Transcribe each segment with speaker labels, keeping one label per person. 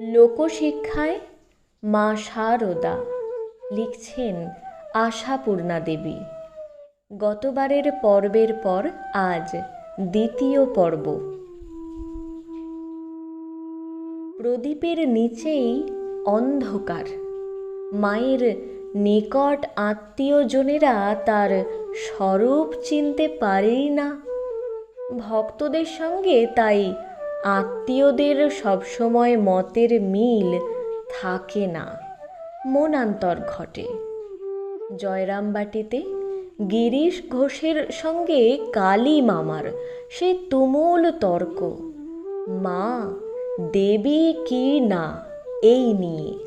Speaker 1: লোকশিক্ষায় মা শারদা লিখছেন আশাপূর্ণা দেবী। গতবারের পর্বের পর আজ দ্বিতীয় পর্ব। প্রদীপের নিচেই অন্ধকার। মায়ের নিকট আত্মীয়জনেরা তার স্বরূপ চিনতে পারেই না। ভক্তদের সঙ্গে তাই আত্মীয়দের সবসময় মতের মিল থাকে না। মনান্তর ঘটে। জয়রামবাটিতে গিরিশ ঘোষের সঙ্গে কালী মামার সে তুমুল তর্ক। মা, দেবী কি না, এই নিয়ে।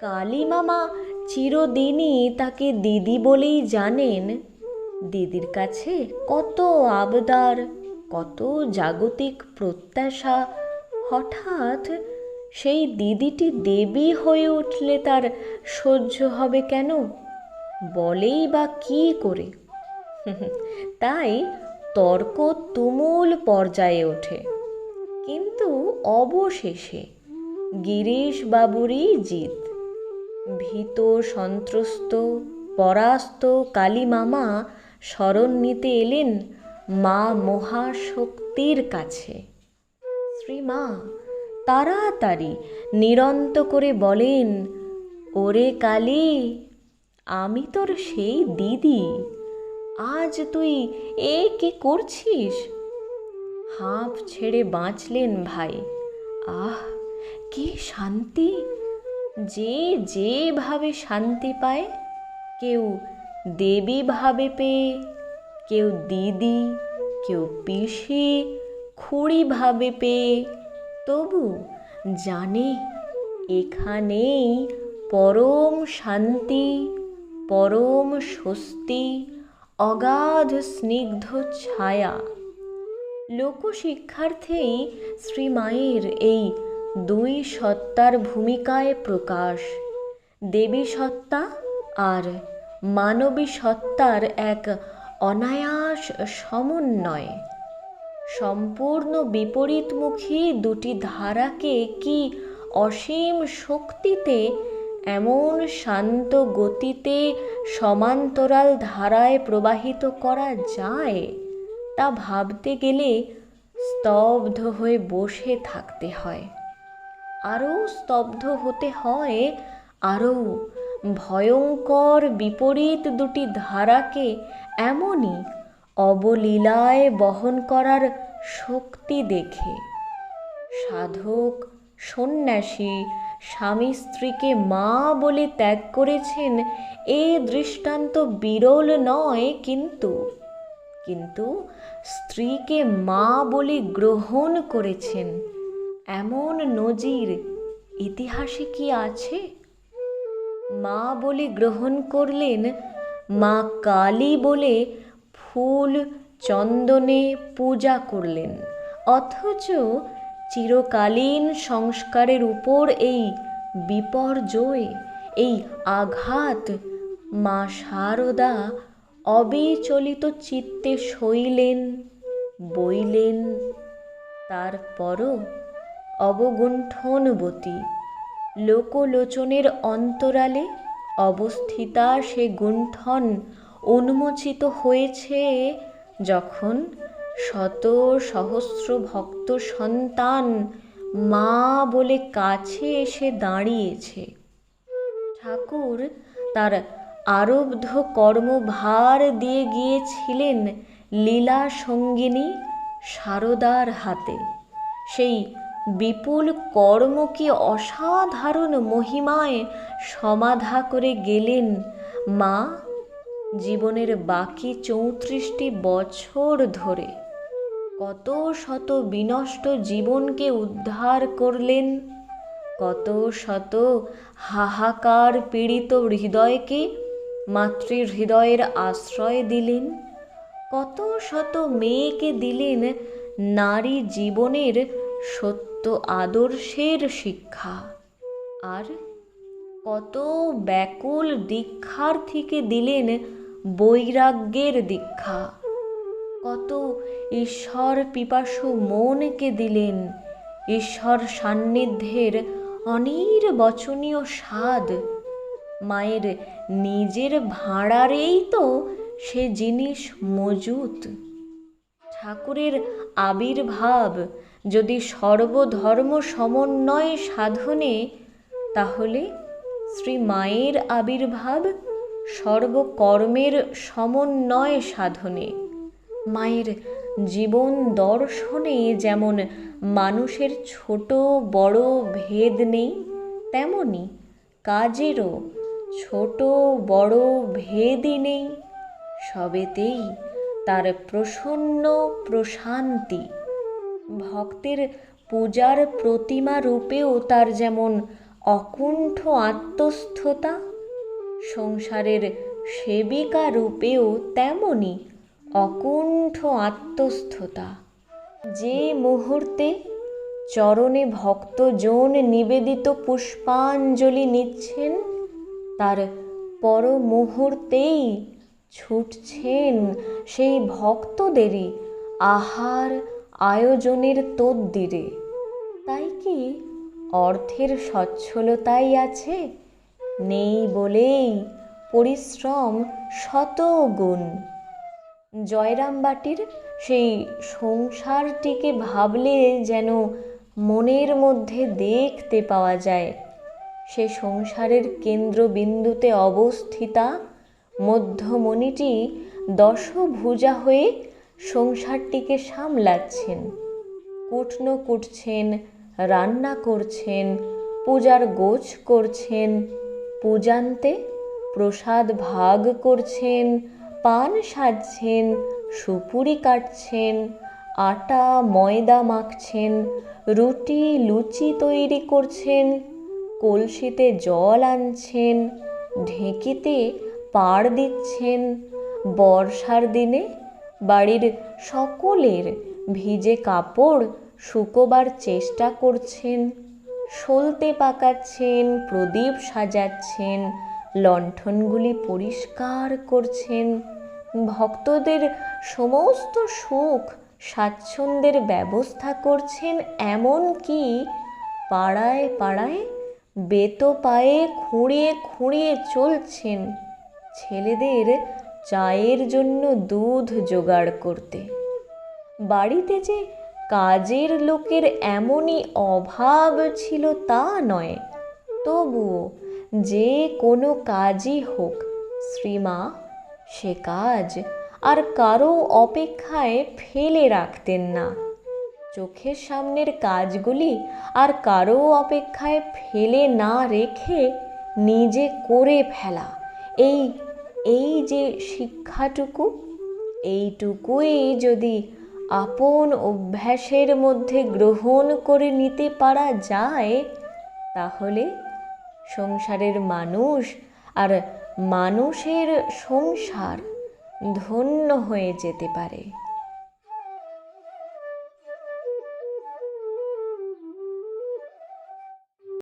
Speaker 1: কালী মামা চিরদিনই তাকে দিদি বলেই জানেন। দিদির কাছে কত আবদার। কত জাগতিক প্রত্যাশা। হঠাৎ সেই দিদিটি দেবী হয়ে উঠলে তার সহ্য হবে কেন? বলেই বা কি করে? তাই তর্ক তুমুল পর্যায়ে ওঠে। কিন্তু অবশেষে গিরিশ বাবুরই জিত। ভীত, সন্ত্রস্ত, পরাস্ত কালী মামা শরণ নিতে এলেন মা মহাশক্তির কাছে। শ্রীমা তাড়াতাড়ি নিরন্ত করে বলেন, ওরে কালী, আমি তোর সেই দিদি। আজ তুই এ কি করছিস? হাঁপ ছেড়ে বাঁচলেন ভাই। আহ, কি শান্তি! যে যেভাবে শান্তি পায়, কেউ দেবী ভাবে পেয়ে কেউ দিদি, কেউ পিসি, খুঁড়ি ভাবে পেয়ে। তবু জানে এখানেই পরম শান্তি, পরম স্বস্তি, অগাধ স্নিগ্ধ ছায়া। লোকশিক্ষার্থেই শ্রীমায়ের এই দুই সত্তার ভূমিকায় প্রকাশ। দেবী সত্তা আর মানবী সত্তার এক অনায়াস সমন্বয়। সম্পূর্ণ বিপরীতমুখী দুটি ধারাকে কি অসীম শক্তিতে, এমন শান্ত গতিতে সমান্তরাল ধারায় প্রবাহিত করা যায়, তা ভাবতে গেলে স্তব্ধ হয়ে বসে থাকতে হয়। আরও স্তব্ধ হতে হয়, আরও ভয়ঙ্কর বিপরীত দুটি ধারাকে এমনই অবলীলায় বহন করার শক্তি দেখে। সাধক, সন্ন্যাসী, স্বামী স্ত্রীকে মা বলে ত্যাগ করেছেন এ দৃষ্টান্ত বিরল নয় কিন্তু। কিন্তু স্ত্রীকে মা বলে গ্রহণ করেছেন। এমন নজির ইতিহাসে কি আছে? মা বলে গ্রহণ করলেন, মা কালী বলে ফুল চন্দনে পূজা করলেন। অথচ চিরকালীন সংস্কারের উপর এই বিপর্যয়, এই আঘাত মা শারদা অবিচলিত চিত্তে সইলেন, বইলেন। তারপরও অবগুণ্ঠনবতী লোকলোচনের অন্তরালে অবস্থিতা সে গুণ্ঠন উন্মোচিত হয়েছে যখন শত সহস্র ভক্ত সন্তান মা বলে কাছে এসে দাঁড়িয়েছে। ঠাকুর তার আরব্ধ কর্মভার দিয়ে গিয়েছিলেন লীলা সঙ্গিনী সারদার হাতে। সেই বিপুল কর্ম কি অসাধারণ মহিমায় সমাধা করে গেলেন মা জীবনের বাকি চৌত্রিশটি বছর ধরে। কত শত বিনষ্ট জীবনকে উদ্ধার করলেন, কত শত হাহাকার পীড়িত হৃদয়কে মাতৃ হৃদয়ের আশ্রয় দিলেন, কত শত মেয়েকে দিলেন নারী জীবনের সত্য আদর্শের শিক্ষা। আর কত ব্যাকুল দীক্ষার্থীকে দিলেন বৈরাগ্যের দীক্ষা। কত ঈশ্বর পিপাসু মনকে দিলেন ঈশ্বর সান্নিধ্যের অনির্বচনীয় স্বাদ। মায়ের নিজের ভাঁড়ারেই তো সে জিনিস মজুত। ঠাকুরের আবির্ভাব যদি সর্বধর্ম সমন্বয় সাধনে, তাহলে শ্রী মায়ের আবির্ভাব সর্বকর্মের সমন্বয় সাধনে। মায়ের জীবন দর্শনে যেমন মানুষের ছোট বড় ভেদ নেই, তেমনি কাজেরও ছোট বড় ভেদই নেই। সবেতেই তার প্রসন্ন প্রশান্তি। ভক্তের পূজার প্রতিমা রূপেও তার যেমন অকুণ্ঠ আত্মস্থতা, সংসারের সেবিকা রূপেও তেমনি অকুণ্ঠ আত্মস্থতা। যে মুহূর্তে চরণে ভক্তজন নিবেদিত পুষ্পাঞ্জলি নিচ্ছেন, তার পর মুহূর্তেই ছুটছেন সেই ভক্তদেরই আহার আয়োজনের তদ্দিরে তাই কি অর্থের সচ্ছলতাই আছে? নেই বলেই পরিশ্রম শত গুণ জয়রামবাটির সেই সংসারটিকে ভাবলে যেন মনের মধ্যে দেখতে পাওয়া যায়। সে সংসারের কেন্দ্রবিন্দুতে অবস্থিতা, মধ্যমণিটি দশভুজা হয়ে সংসারটিকে সামলাচ্ছেন। কুটনো কুটছেন, রান্না করছেন, পূজার গোছ করছেন, পূজান্তে প্রসাদ ভাগ করছেন, পান সাজছেন, সুপুরি কাটছেন, আটা, ময়দা মাখছেন, রুটি, লুচি তৈরি করছেন, কলসিতে জল আনছেন, ঢেঁকিতে পাড় দিচ্ছেন, বর্ষার দিনে বাড়ির সকলের ভিজে কাপড় শুকোবার চেষ্টা করছেন। সলতে পাকাচ্ছেন, প্রদীপ সাজাচ্ছেন, লণ্ঠনগুলি পরিষ্কার করছেন। ভক্তদের সমস্ত সুখ, স্বাচ্ছন্দ্যের ব্যবস্থা করছেন এমন কি পাড়ায় পাড়ায় বেতো পায়ে খুঁড়িয়ে খুঁড়িয়ে চলছেন। ছেলেদের চায়ের জন্য দুধ জোগাড় করতে। বাড়িতে যে কাজের লোকের এমনই অভাব ছিল তা নয়। তবুও যে কোনো কাজই হোক, শ্রীমা, সে কাজ আর কারও অপেক্ষায় ফেলে রাখতেন না। চোখের সামনের কাজগুলি আর কারও অপেক্ষায় ফেলে না রেখে নিজে করে ফেলা, এই এই যে শিক্ষাটুকু, এইটুকুই যদি আপন অভ্যাসের মধ্যে গ্রহণ করে নিতে পারা যায়, তাহলে সংসারের মানুষ আর মানুষের সংসার ধন্য হয়ে যেতে পারে।